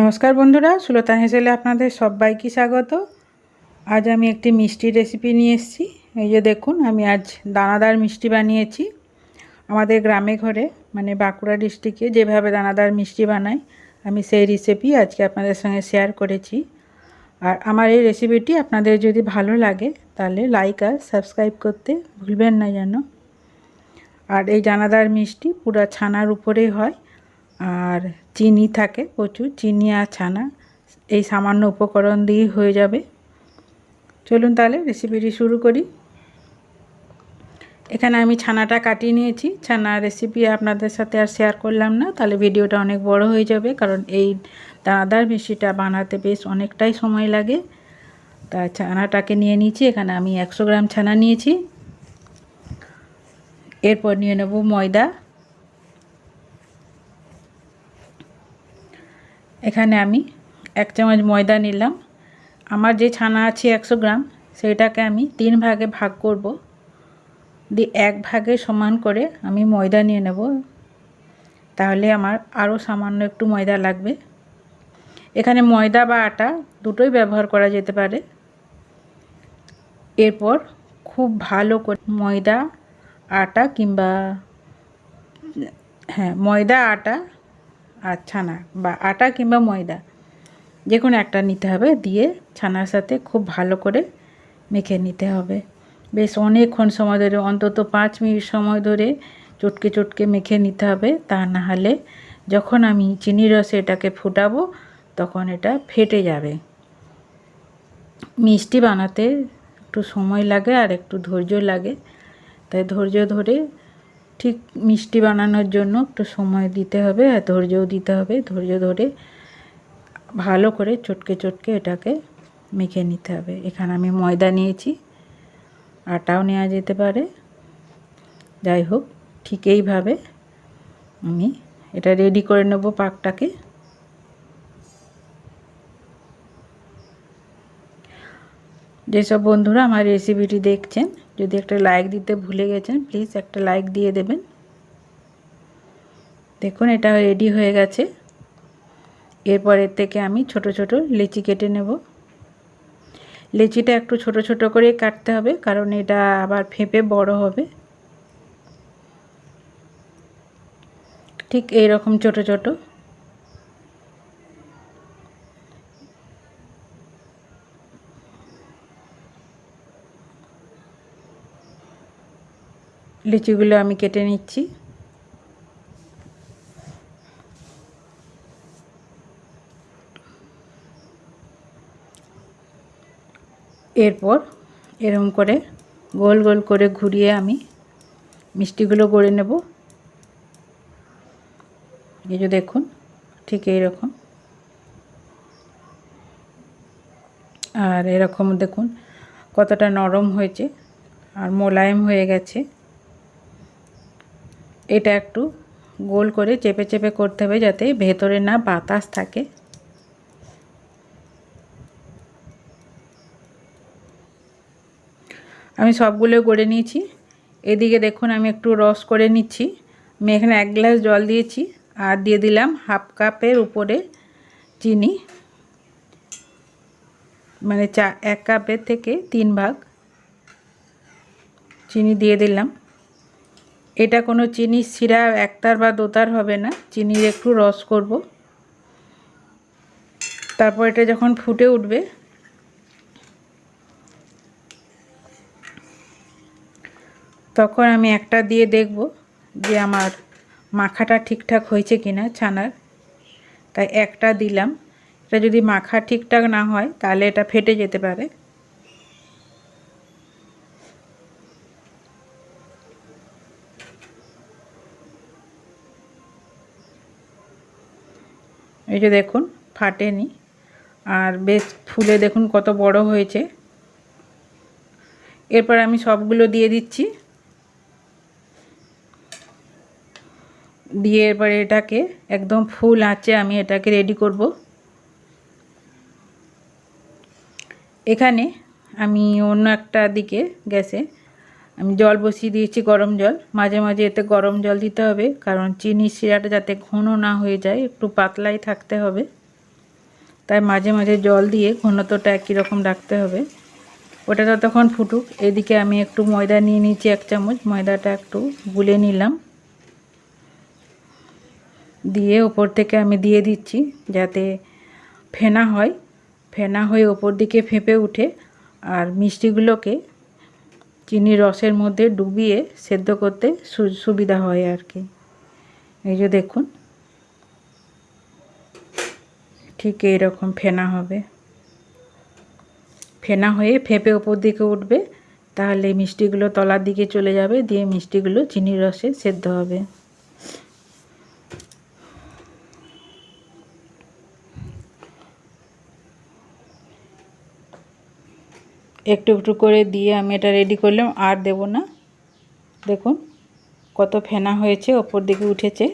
নমস্কার বন্ধুরা সুলতান হেসেলে আপনাদের সবাইকে স্বাগত। আজ আমি একটি মিষ্টি রেসিপি নিয়ে এসেছি। এই যে দেখুন, আমি আজ দানাদার মিষ্টি বানিয়েছি। আমাদের গ্রামে ঘরে মানে বাঁকুড়া ডিস্ট্রিক্টে যেভাবে দানাদার মিষ্টি বানাই, আমি সেই রেসিপি আজকে আপনাদের সঙ্গে শেয়ার করেছি। আর আমার এই রেসিপিটি আপনাদের যদি ভালো লাগে, তাহলে লাইক আর সাবস্ক্রাইব করতে ভুলবেন না যেন। আর এই দানাদার মিষ্টি পুরো ছানার উপরেই হয়। আর চিনি থাকে প্রচুর, চিনি আর ছানা, এই সামান্য উপকরণ দিয়ে হয়ে যাবে। চলুন তাহলে রেসিপিটি শুরু করি। এখানে আমি ছানাটা কাটিয়ে নিয়েছি। ছানা রেসিপি আপনাদের সাথে আর শেয়ার করলাম না, তাহলে ভিডিওটা অনেক বড় হয়ে যাবে, কারণ এই দানাদার মিষ্টিটা বানাতে বেশ অনেকটাই সময় লাগে। তা ছানাটাকে নিয়ে নিয়েছি, এখানে আমি একশো গ্রাম ছানা নিয়েছি। এরপর নিয়ে নেব ময়দা। এখানে আমি এক চামচ ময়দা নিলাম। আমার যে ছানা আছে একশো গ্রাম, সেটাকে আমি তিন ভাগে ভাগ করব। দিয়ে এক ভাগে সমান করে আমি ময়দা নিয়ে নেব। তাহলে আমার আরও সামান্য একটু ময়দা লাগবে। এখানে ময়দা বা আটা দুটোই ব্যবহার করা যেতে পারে। এরপর খুব ভালো করে ময়দা, আটা কিংবা হ্যাঁ ময়দা, আটা আর ছানা বা আটা কিংবা ময়দা যে কোনো একটা নিতে হবে, দিয়ে ছানার সাথে খুব ভালো করে মেখে নিতে হবে। বেশ অনেকক্ষণ সময় ধরে, অন্তত পাঁচ মিনিট সময় ধরে চটকে চটকে মেখে নিতে হবে, তা না হলে যখন আমি চিনি রসে এটাকে ফুটাবো, তখন এটা ফেটে যাবে। মিষ্টি বানাতে একটু সময় লাগে আর একটু ধৈর্য লাগে, তাই ধৈর্য ধরে ঠিক মিষ্টি বানানোর জন্য একটু সময় দিতে হবে আর ধৈর্যও দিতে হবে। ধৈর্য ধরে ভালো করে চটকে চটকে এটাকে মেখে নিতে হবে। এখানে আমি ময়দা নিয়েছি, আটাও নেওয়া যেতে পারে। যাই হোক, ঠিক এইভাবে আমি এটা রেডি করে নেব পাকটাকে। যেসব বন্ধুরা আমার রেসিপিটি দেখছেন, যদি একটা লাইক দিতে ভুলে গেছেন প্লিজ একটা লাইক দিয়ে দেবেন। দেখুন, এটা রেডি হয়ে গেছে। এরপর এর থেকে আমি ছোট ছোট লেচি কেটে নেব। লেচিটা একটু ছোট ছোট করে কাটতে হবে, কারণ এটা আবার ফেঁপে বড় হবে। ঠিক এই রকম ছোট ছোট। লিচুগুলো আমি কেটে নিচ্ছি। এরপর এরম করে গোল গোল করে ঘুরিয়ে আমি মিষ্টিগুলো গড়ে নেব। এই যে দেখুন, ঠিক এইরকম। আর এরকম দেখুন, কতটা নরম হয়েছে আর মোলায়েম হয়ে গেছে। এটা একটু গোল করে চেপে চেপে করতে হবে যাতে ভেতরে না বাতাস থাকে। আমি সবগুলো করে নিয়েছি। এদিকে দেখুন আমি একটু রস করে নিচ্ছি। আমি এখানে এক গ্লাস জল দিয়েছি আর দিয়ে দিলাম হাফ কাপের উপরে চিনি। মানে চা, এক কাপের থেকে তিন ভাগ চিনি দিয়ে দিলাম। এটা কোনো চিনি শিরা একতার বা দোতার হবে না। চিনির একটু রস করব। তারপর এটা যখন ফুটে উঠবে, তখন আমি একটা দিয়ে দেখব যে আমার মাখাটা ঠিকঠাক হয়েছে কিনা ছানার। তাই একটা দিলাম। এটা যদি মাখা ঠিকঠাক না হয়, তাহলে এটা ফেটে যেতে পারে। এই যে দেখুন, ফাটেনি। আর বেশ ফুলে দেখুন কত বড় হয়েছে। এরপর আমি সবগুলো দিয়ে দিচ্ছি। দিয়ে এরপরে এটাকে একদম ফুল আঁচে আমি এটাকে রেডি করব। এখানে আমি অন্য একটা দিকে গ্যাসে আমি জল বসিয়ে দিয়েছি গরম জল। মাঝে মাঝে এতে গরম জল দিতে হবে, কারণ চিনি শিরাটা যাতে ঘন না হয়ে যায়, একটু পাতলাই থাকতে হবে। তাই মাঝে মাঝে জল দিয়ে ঘনত্বটা একই রকম রাখতে হবে। ওটা ততক্ষণ ফুটুক। এদিকে আমি একটু ময়দা নিয়ে নিচ্ছি এক চামচ। ময়দাটা একটু গুলে নিলাম। দিয়ে ওপর থেকে আমি দিয়ে দিচ্ছি যাতে ফেনা হয়। ফেনা হয়ে ওপর দিকে ফেঁপে উঠে। আর মিষ্টিগুলোকে চিনির রসের মধ্যে ডুবিয়ে সেদ্ধ করতে সুবিধা হয় আর কি। এই যে দেখুন। ঠিক এইরকম ফেনা হবে। ফেনা হয়ে ফেঁপে ওপর দিকে উঠবে, তাহলে মিষ্টিগুলো তলার দিকে চলে যাবে, দিয়ে মিষ্টিগুলো চিনির রসে সেদ্ধ হবে। একটু একটু করে দিয়ে আমি এটা রেডি করলাম, আর দেব না। দেখুন কত ফেনা হয়েছে, ওপর দিকে উঠেছে।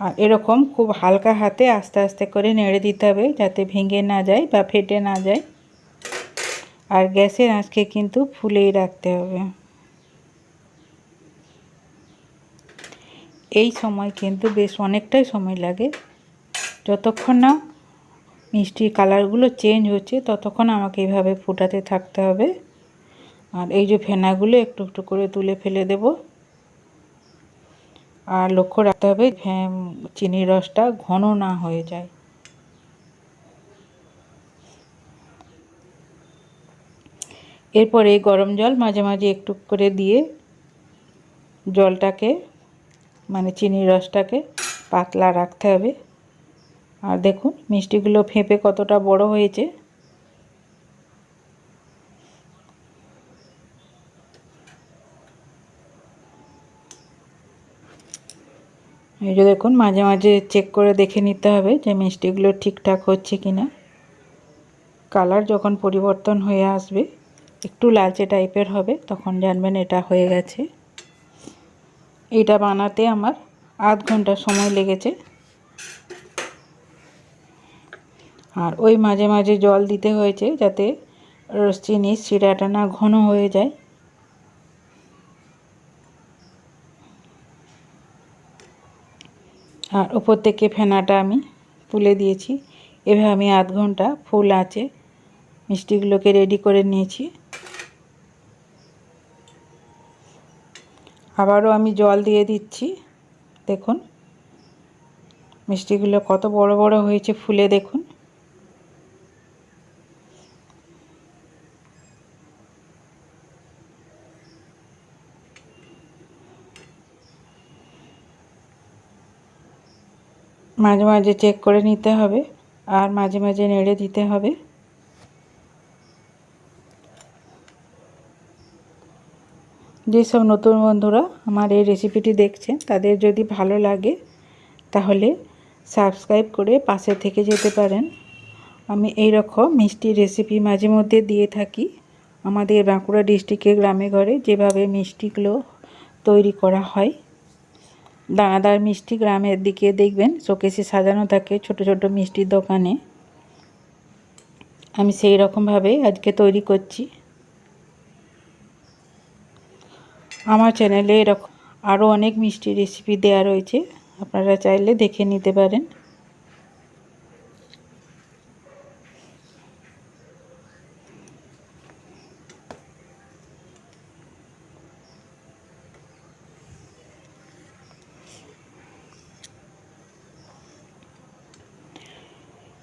আর এরকম খুব হালকা হাতে আস্তে আস্তে করে নেড়ে দিতে হবে, যাতে ভেঙে না যায় বা ফেটে না যায়। আর গ্যাসের আঁচকে কিন্তু ফুলেই রাখতে হবে। এই সময় কিন্তু বেশ অনেকটাই সময় লাগে। যতক্ষণ না মিষ্টির কালারগুলো চেঞ্জ হচ্ছে, ততক্ষণ আমাকে এইভাবে ফুটাতে থাকতে হবে। আর এই যে ফেনাগুলো একটু একটু করে তুলে ফেলে দেব। আর লক্ষ্য রাখতে হবে চিনির রসটা ঘন না হয়ে যায়। এরপরে গরম জল মাঝে মাঝে একটু করে দিয়ে জলটাকে মানে চিনির রসটাকে পাতলা রাখতে হবে। আর দেখুন, মিষ্টিগুলো ফেঁপে কতটা বড় হয়েছে। এই যে দেখুন, মাঝে মাঝে চেক করে দেখে নিতে হবে যে মিষ্টিগুলো ঠিকঠাক হচ্ছে কি না কালার যখন পরিবর্তন হয়ে আসবে, একটু লালচে টাইপের হবে, তখন জানবেন এটা হয়ে গেছে। এটা বানাতে আমার আধ ঘণ্টা সময় লেগেছে। আর ওই মাঝে মাঝে জল দিতে হয়েছে যাতে চিনি শিরাটা না ঘন হয়ে যায়। আর ওপর থেকে ফেনাটা আমি তুলে দিয়েছি। এভাবে আমি আধ ঘণ্টা ফুল আছে, মিষ্টিগুলোকে রেডি করে নিয়েছি। আবারও আমি জল দিয়ে দিচ্ছি, দেখুন। মিষ্টিগুলো কত বড় বড় হয়েছে ফুলে, দেখুন। মাঝে মাঝে চেক করে নিতে হবে আর মাঝে মাঝে নেড়ে দিতে হবে। যেসব নতুন বন্ধুরা আমার এই রেসিপিটি দেখছেন, তাদের যদি ভালো লাগে, তাহলে সাবস্ক্রাইব করে পাশে থেকে যেতে পারেন। আমি এই রকম মিষ্টি রেসিপি মাঝে মধ্যে দিয়ে থাকি। আমাদের বাঁকুড়া ডিস্ট্রিক্টের গ্রামে ঘরে যেভাবে মিষ্টিগুলো তৈরি করা হয় দানাদার মিষ্টি গ্রামের দিকে দেখবেন, শোকেসে সাজানো থাকে ছোট ছোট মিষ্টির দোকানে। আমি সেই রকমভাবে আজকে তৈরি করছি। আমার চ্যানেলে এরকম আরও অনেক মিষ্টি রেসিপি দেয়া রয়েছে, আপনারা চাইলে দেখে নিতে পারেন।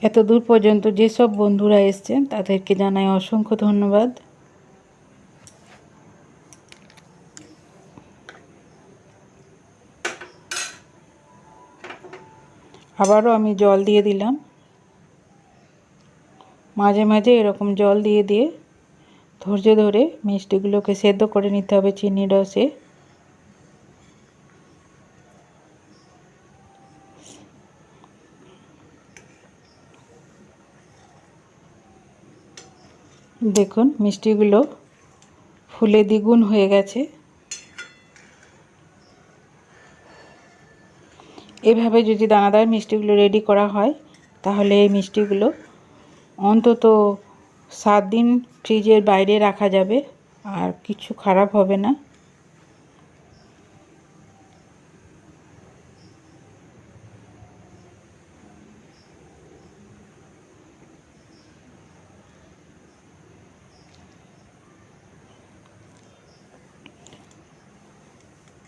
এত দূর পর্যন্ত যেসব বন্ধুরা এসছেন, তাদেরকে জানাই অসংখ্য ধন্যবাদ। আবারও আমি জল দিয়ে দিলাম। মাঝে মাঝে এরকম জল দিয়ে দিয়ে ধৈর্য ধরে মিষ্টিগুলোকে সেদ্ধ করে নিতে হবে চিনি রসে। দেখুন, মিষ্টিগুলো ফুলে দ্বিগুণ হয়ে গেছে। এভাবে যদি দানাদার মিষ্টিগুলো রেডি করা হয়, তাহলে এই মিষ্টিগুলো অন্তত সাত দিন ফ্রিজের বাইরে রাখা যাবে, আর কিছু খারাপ হবে না।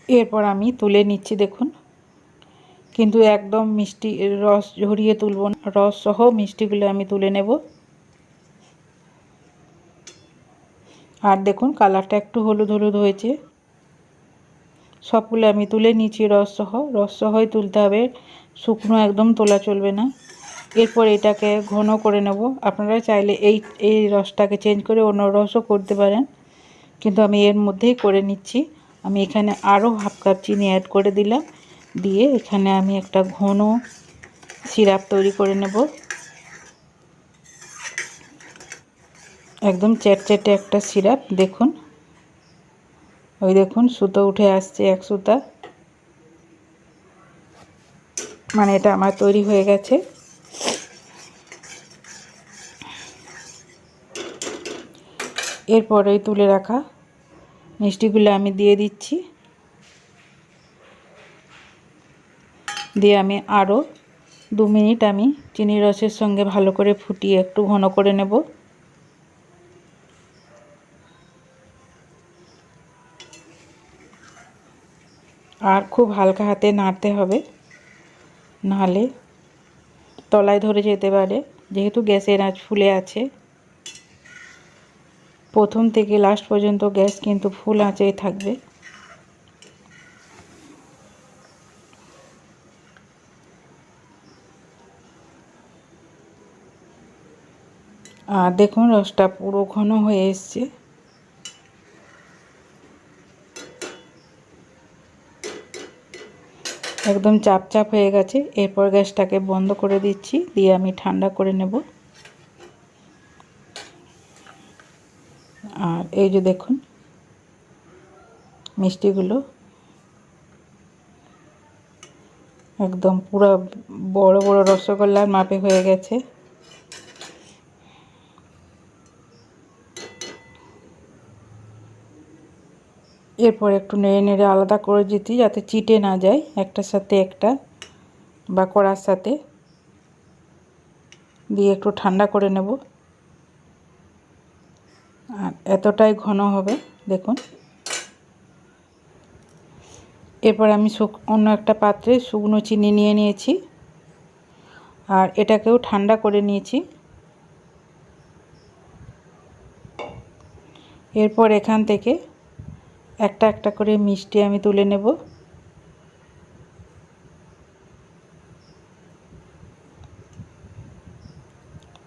এরপর আমি তুলে নিচ্ছি, দেখুন। কিন্তু একদম মিষ্টি রস ঝরিয়ে তুলব না। রস সহ মিষ্টিগুলো আমি তুলে নেব। আর দেখুন, কালারটা একটু হলুদ হলুদ হয়েছে। সবগুলো আমি তুলে নিচ্ছি রস সহ। রস সহই তুলতে হবে। শুকনো একদম তোলা চলবে না। এরপর এটাকে ঘন করে নেব। আপনারা চাইলে এই এই রসটাকে চেঞ্জ করে অন্য রসও করতে পারেন। কিন্তু আমি এর মধ্যেই করে নিচ্ছি। আমি এখানে আরও হাফ কাপ চিনি অ্যাড করে দিলাম। দিয়ে এখানে আমি একটা ঘন সিরাপ তৈরি করে নেব। একদম চ্যাটচ্যাটে একটা সিরাপ, দেখুন। ওই দেখুন, সুতো উঠে আসছে এক সুতা। মানে এটা আমার তৈরি হয়ে গেছে। এরপরেই তুলে রাখা মিষ্টিগুলো আমি দিয়ে দিচ্ছি। দিয়ে আমি আরও দু মিনিট আমি চিনি রসের সঙ্গে ভালো করে ফুটিয়ে একটু ঘন করে নেব। আর খুব হালকা হাতে নাড়তে হবে। নাহলে তলায় ধরে যেতে পারে। যেহেতু গ্যাসের আঁচ ফুলে আছে। প্রথম থেকে লাস্ট পর্যন্ত গ্যাস কিন্তু ফুল আঁচেই থাকবে। আর দেখুন, রসটা পুরো ঘন হয়ে এসছে। একদম চাপ চাপ হয়ে গেছে। এরপর গ্যাসটাকে বন্ধ করে দিচ্ছি, দিয়ে আমি ঠান্ডা করে নেব। আর এই যে দেখুন, মিষ্টিগুলো একদম পুরো বড় বড় রসগোল্লার মাপে হয়ে গেছে। এরপর একটু নেড়ে নেড়ে আলাদা করে দিতে যাতে চিটে না যায়, একটার সাথে একটা বা কড়ার সাথে। দিয়ে একটু ঠান্ডা করে নেব। আর এতটাই ঘন হবে, দেখুন। এরপর আমি অন্য একটা পাত্রে শুকনো চিনি নিয়ে নিয়েছি। আর এটাকেও ঠান্ডা করে নিয়েছি। এরপর এখান থেকে একটা একটা করে মিষ্টি আমি তুলে নেব।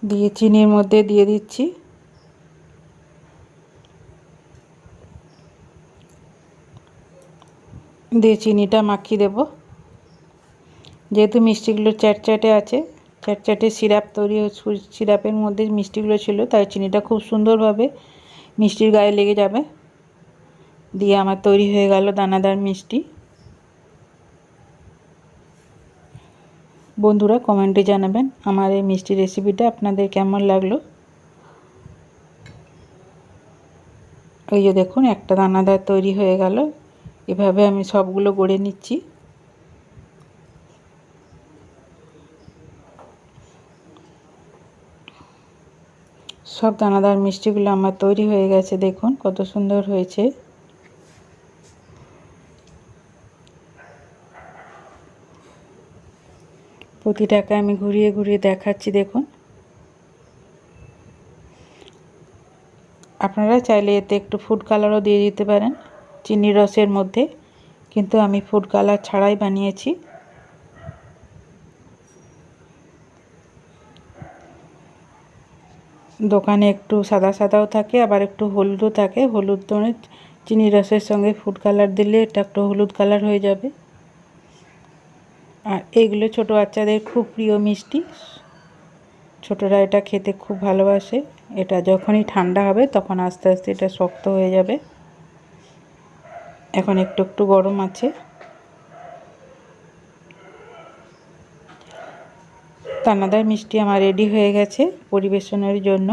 দিয়ে চিনির মধ্যে দিয়ে দিচ্ছি। দিয়ে চিনিটা মাখিয়ে দেব। যেহেতু মিষ্টিগুলো চ্যাটচ্যাটে আছে চ্যাটচ্যাটে সিরাপ তৈরি সিরাপের মধ্যে মিষ্টিগুলো ছিল, তাই চিনিটা খুব সুন্দরভাবে মিষ্টির গায়ে লেগে যাবে। দিয়ে আমার তৈরি হয়ে গেল দানাদার মিষ্টি। বন্ধুরা, কমেন্টে জানাবেন আমার এই মিষ্টি রেসিপিটা আপনাদের কেমন লাগল। এই যে দেখুন, একটা দানাদার তৈরি হয়ে গেল। এভাবে আমি সবগুলো গড়ে নিচ্ছি। সব দানাদার মিষ্টিগুলো আমার তৈরি হয়ে গেছে, দেখুন কত সুন্দর হয়েছে। প্রতিটাকে আমি ঘুরিয়ে ঘুরিয়ে দেখাচ্ছি, দেখুন। আপনারা চাইলে এতে একটু ফুড কালারও দিয়ে দিতে পারেন। চিনি রসের মধ্যে, কিন্তু আমি ফুড কালার ছাড়াই বানিয়েছি। দোকানে একটু সাদা সাদাও থাকে, আবার একটু হলুদও থাকে। হলুদ মানে চিনি রসের সঙ্গে ফুড কালার দিলে এটা একটু হলুদ কালার হয়ে যাবে। আর এইগুলো ছোটো বাচ্চাদের খুব প্রিয় মিষ্টি। ছোটরা এটা খেতে খুব ভালোবাসে। এটা যখনই ঠান্ডা হবে, তখন আস্তে আস্তে এটা শক্ত হয়ে যাবে। এখন একটু একটু গরম আছে। দানাদার মিষ্টি আমার রেডি হয়ে গেছে পরিবেশনের জন্য।